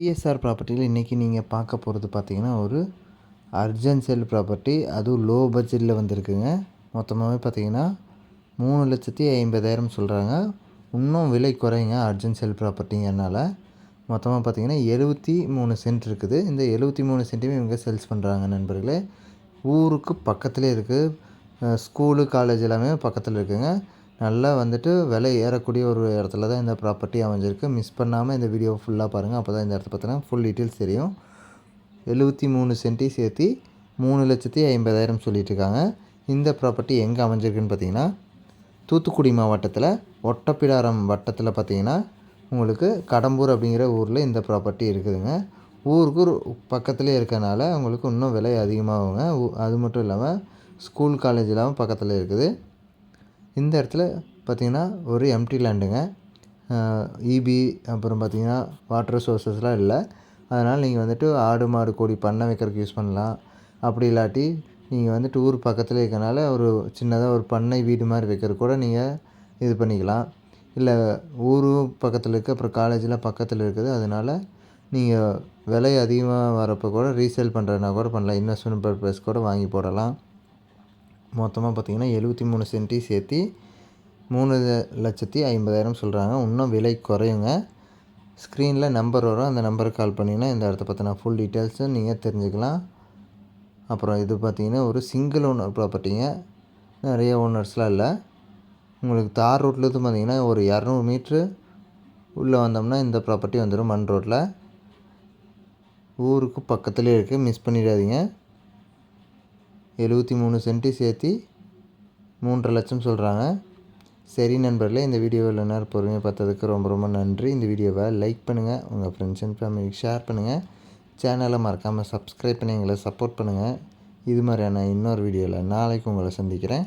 PSR ப்ராப்பர்ட்டியில் இன்றைக்கி நீங்கள் பார்க்க போகிறது பார்த்தீங்கன்னா ஒரு அர்ஜென்ட் சேல் ப்ராப்பர்ட்டி அதுவும் லோ பட்ஜெட்டில் வந்திருக்குங்க. மொத்தமாகவே பார்த்தீங்கன்னா மூணு லட்சத்தி ஐம்பதாயிரம் சொல்கிறாங்க இன்னும் விலை குறைங்க அர்ஜென்ட் சேல் ப்ராப்பர்ட்டிங்கிறனால மொத்தமாக பார்த்தீங்கன்னா எழுபத்தி மூணு சென்ட் இருக்குது. இந்த எழுபத்தி மூணு சென்ட்டுமே இவங்க சேல்ஸ் பண்ணுறாங்க நண்பர்களே. ஊருக்கு பக்கத்துலேயே இருக்குது ஸ்கூலு காலேஜ் எல்லாமே பக்கத்தில் இருக்குதுங்க நல்லா வந்துட்டு விலை ஏறக்கூடிய ஒரு இடத்துல தான் இந்த ப்ராப்பர்ட்டி அமைஞ்சிருக்கு. மிஸ் பண்ணாமல் இந்த வீடியோ ஃபுல்லாக பாருங்கள் அப்போ தான் இந்த இடத்த பார்த்தீங்கன்னா ஃபுல் டீட்டெயில்ஸ் தெரியும். எழுபத்தி மூணு சென்ட்டி சேர்த்து மூணு லட்சத்தி ஐம்பதாயிரம் சொல்லிட்டு இருக்காங்க. இந்த ப்ராப்பர்ட்டி எங்கே அமைஞ்சிருக்குன்னு பார்த்தீங்கன்னா தூத்துக்குடி மாவட்டத்தில் ஒட்டப்பிடாரம் வட்டத்தில் பார்த்தீங்கன்னா உங்களுக்கு கடம்பூர் அப்படிங்கிற ஊரில் இந்த ப்ராப்பர்ட்டி இருக்குதுங்க. ஊருக்கு பக்கத்துலேயே இருக்கனால உங்களுக்கு இன்னும் விலை அதிகமாகுங்க. அது மட்டும் இல்லாமல் ஸ்கூல் காலேஜ் இல்லாமல் பக்கத்தில் இருக்குது. இந்த இடத்துல பார்த்திங்கன்னா ஒரு எம்டி லேண்டுங்க இபி அப்புறம் பார்த்திங்கன்னா வாட்டர் சோர்ஸஸ்லாம் இல்லை. அதனால் நீங்கள் வந்துட்டு ஆடு மாடு கோடி பண்ணை வைக்கிறதுக்கு யூஸ் பண்ணலாம். அப்படி இல்லாட்டி நீங்கள் வந்துட்டு ஊர் பக்கத்தில் இருக்கனால ஒரு சின்னதாக ஒரு பண்ணை வீடு மாதிரி வைக்கிறது கூட நீங்கள் இது பண்ணிக்கலாம். இல்லை ஊரும் பக்கத்தில் இருக்குது அப்புறம் காலேஜெலாம் பக்கத்தில் இருக்குது. அதனால் நீங்கள் விலை அதிகமாக வரப்போ கூட ரீசேல் பண்ணுறதுனா கூட பண்ணலாம். இன்வெஸ்ட்மெண்ட் பர்பஸ் கூட வாங்கி போடலாம். மொத்தமாக பார்த்திங்கன்னா எழுபத்தி மூணு சென்ட்டி சேர்த்து மூணு லட்சத்தி ஐம்பதாயிரம் சொல்கிறாங்க இன்னும் விலை குறையுங்க. ஸ்க்ரீனில் நம்பர் வரும். அந்த நம்பருக்கு கால் பண்ணிங்கன்னா இந்த இடத்த பற்றின ஃபுல் டீட்டெயில்ஸும் நீங்கள் தெரிஞ்சுக்கலாம். அப்புறம் இது பார்த்திங்கன்னா ஒரு சிங்கிள் ஓனர் ப்ராப்பர்ட்டிங்க நிறைய ஓனர்ஸ்லாம் இல்லை. உங்களுக்கு தார் ரோட்லேருந்து பார்த்திங்கன்னா ஒரு இரநூறு மீட்ரு உள்ளே வந்தோம்னா இந்த ப்ராப்பர்ட்டி வந்துடும் மண் ரோட்டில் ஊருக்கு பக்கத்துலேயே இருக்குது மிஸ் பண்ணிடாதீங்க. எழுபத்தி மூணு சென்ட்டு சேர்த்து மூன்றரை லட்சம் சொல்கிறாங்க சரி நண்பர்களே இந்த வீடியோவில் நேரம் பொறுமையாக பார்த்ததுக்கு ரொம்ப ரொம்ப நன்றி. இந்த வீடியோவை லைக் பண்ணுங்கள் உங்கள் ஃப்ரெண்ட்ஸ் அண்ட் ஃபேமிலிக்கு ஷேர் பண்ணுங்கள் சேனலை மறக்காமல் சப்ஸ்கிரைப் பண்ணி எங்களை சப்போர்ட் பண்ணுங்கள் இது மாதிரியான இன்னொரு வீடியோவில் நாளைக்கு உங்களை சந்திக்கிறேன்.